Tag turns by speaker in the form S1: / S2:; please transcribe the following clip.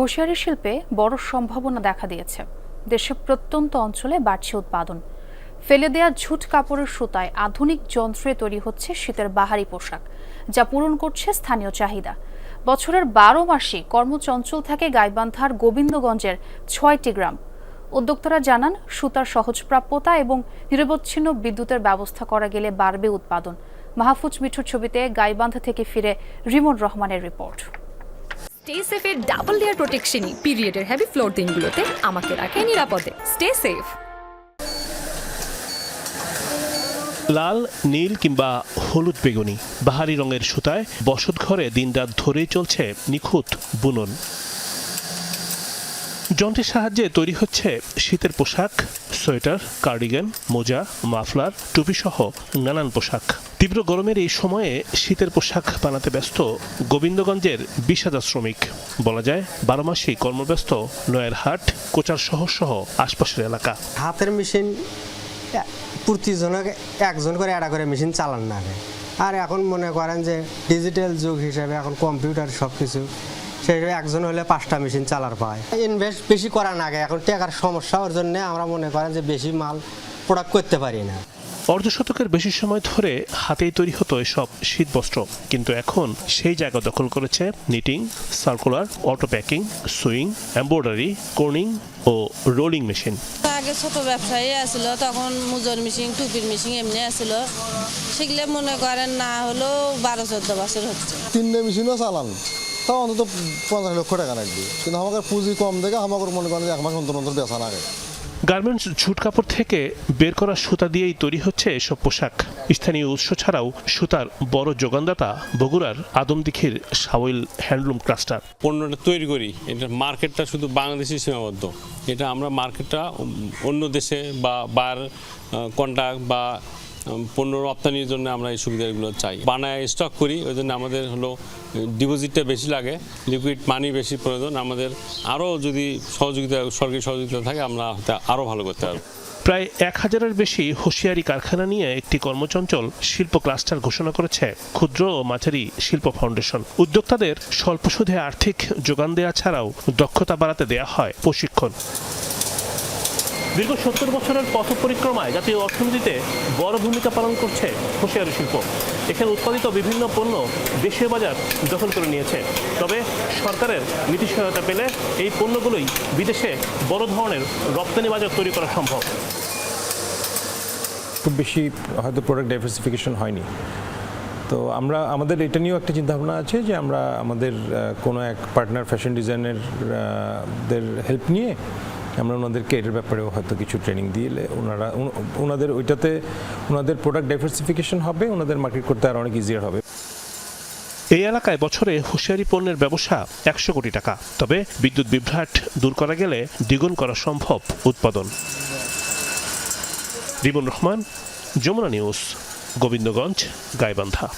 S1: Hosiery শিল্পে বড় সম্ভাবনা দেখা দিয়েছে। দেশে প্রত্যন্ত অঞ্চলে বাড়ছে উৎপাদন। ফেলে দেয়া ঝুট কাপড়ের সুতায় আধুনিক যন্ত্রে তৈরি হচ্ছে শীতের বাহারি পোশাক, যা পূরণ করছে স্থানীয় চাহিদা। বছরের বারো মাসে কর্মচঞ্চল থাকে গাইবান্ধার গোবিন্দগঞ্জের ছয়টি গ্রাম। উদ্যোক্তারা জানান, সুতার সহজপ্রাপ্যতা এবং নিরবচ্ছিন্ন বিদ্যুতের ব্যবস্থা করা গেলে বাড়বে উৎপাদন। মাহফুজ মিঠুর ছবিতে গাইবান্ধা থেকে ফিরে রিমন রহমানের রিপোর্ট।
S2: স্টে সেফের ডাবল লেয়ার প্রোটেকশনই পিরিয়ডের হেভি ফ্লোর দিনগুলোতে আমাকে রাখে নিরাপদে। স্টে সেফ
S3: লাল, নীল কিংবা হলুদ বেগুনি, বাহারি রঙের সুতায় বসত ঘরে দিনরাত ধরেই চলছে নিখুঁত বুনন। যন্ত্রের সাহায্যে তৈরি হচ্ছে শীতের পোশাক, সোয়েটার, কার্ডিগান, মোজা, মাফলার টুপি সহ নানান পোশাক। তীব্র গরমের এই সময়ে শীতের পোশাক বানাতে ব্যস্ত গোবিন্দগঞ্জের বিশ হাজার শ্রমিক। বলা যায়, বারো মাসেই কর্মব্যস্ত নয়ের হাট কোচার শহর সহ আশপাশের এলাকা।
S4: হাতের মেশিন প্রতিজনকে একজন করে একটা করে মেশিন চালান না আর এখন মনে করেন যে ডিজিটাল যুগ হিসেবে এখন কম্পিউটার সব কিছু সেই একজন হলে পাঁচটা মেশিন চালার পায়। ইনভেস্ট বেশি করার না আগে এখন টাকার সমস্যা ওর জন্য আমরা মনে করেন যে বেশি মাল প্রোডাক্ট করতে পারি না।
S3: অর্ধশতকের বেশি সময় ধরে হাতেই তৈরি হতো এসব শীতবস্ত্র কিন্তু এখন সেই জায়গা দখল করেছে knitting circular auto packing swing embroidery Corning ও রোলিং মেশিন
S5: আগে ছোট ব্যবসায়ী আসছিল তখন মুজর মেশিন টুপির মেশিন এমনি আসছিল সেগুলো মনে করেন না হলেও বারো চোদ্দ বছর হচ্ছে।
S6: তিনটে মেশিনও চালান। তাও অন্তত পঞ্চাশ লক্ষ টাকা লাগবে। কিন্তু আমাকে পুঁজি কম দেখে আমাকে মনে করেন যে এক মাস অন্তর অন্তর বেচা লাগে
S3: গার্মেন্টস ঝুট কাপড় থেকে বের করা সুতা দিয়েই তৈরি হচ্ছে এসব পোশাক। স্থানীয় উৎস ছাড়াও সুতার বড় যোগানদাতা বগুড়ার আদমদিঘির সাওইল হ্যান্ডলুম ক্লাস্টার
S7: পণ্যটা তৈরি করি। এটা মার্কেটটা শুধু বাংলাদেশে সীমাবদ্ধ। এটা আমরা মার্কেটটা অন্য দেশে বা বার কন্ট্যাক্ট বা পণ্য রপ্তানির জন্য আমরা এই সুবিধাগুলো চাই। বানায় স্টক করি, ওই জন্য আমাদের হলো ডিপোজিটটা বেশি লাগে লিকুইড মানি বেশি প্রয়োজন। আমাদের আরও যদি সহযোগিতা, সরকারি সহযোগিতা থাকে, আমরা আরও ভালো করতে পারব।
S3: প্রায় এক হাজারের বেশি হুঁশিয়ারি কারখানা নিয়ে একটি কর্মচঞ্চল শিল্প ক্লাস্টার ঘোষণা করেছে ক্ষুদ্র ও মাঝারি শিল্প ফাউন্ডেশন। উদ্যোক্তাদের স্বল্প সুদে আর্থিক যোগান দেওয়া ছাড়াও দক্ষতা বাড়াতে দেয়া হয় প্রশিক্ষণ। দীর্ঘ সত্তর বছরের পথ পরিক্রমায় জাতীয় অর্থনীতিতে বড় ভূমিকা পালন করছে হুঁশিয়ারি শিল্প। এখানে উৎপাদিত বিভিন্ন পণ্য দেশীয় বাজার দখল করে নিয়েছে। তবে সরকারের নীতি সহায়তা পেলে এই পণ্যগুলোই বিদেশে বড় ধরনের রপ্তানি বাজার তৈরি করা সম্ভব।
S8: খুব বেশি হয়তো প্রোডাক্ট ডাইভার্সিফিকেশন হয়নি। তো আমরা, আমাদের এটা নিয়েও একটা চিন্তাভাবনা আছে যে আমরা আমাদের কোনো এক পার্টনার ফ্যাশন ডিজাইনের দের হেল্প নিয়ে আমরা ওনাদেরকে এটার ব্যাপারেও হয়তো কিছু ট্রেনিং দিলে ওনারা ওনাদের ওইটাতে, ওনাদের প্রোডাক্ট ডাইভার্সিফিকেশন হবে, ওনাদের মার্কেট করতে আরও অনেক ইজিয়ার হবে।
S3: এই এলাকায় বছরে হুঁশিয়ারি পণ্যের ব্যবসা একশো কোটি টাকা। তবে বিদ্যুৎ বিভ্রাট দূর করা গেলে দ্বিগুণ করা সম্ভব উৎপাদন। রিমন রহমান, যমুনা নিউজ, গোবিন্দগঞ্জ, গাইবান্ধা।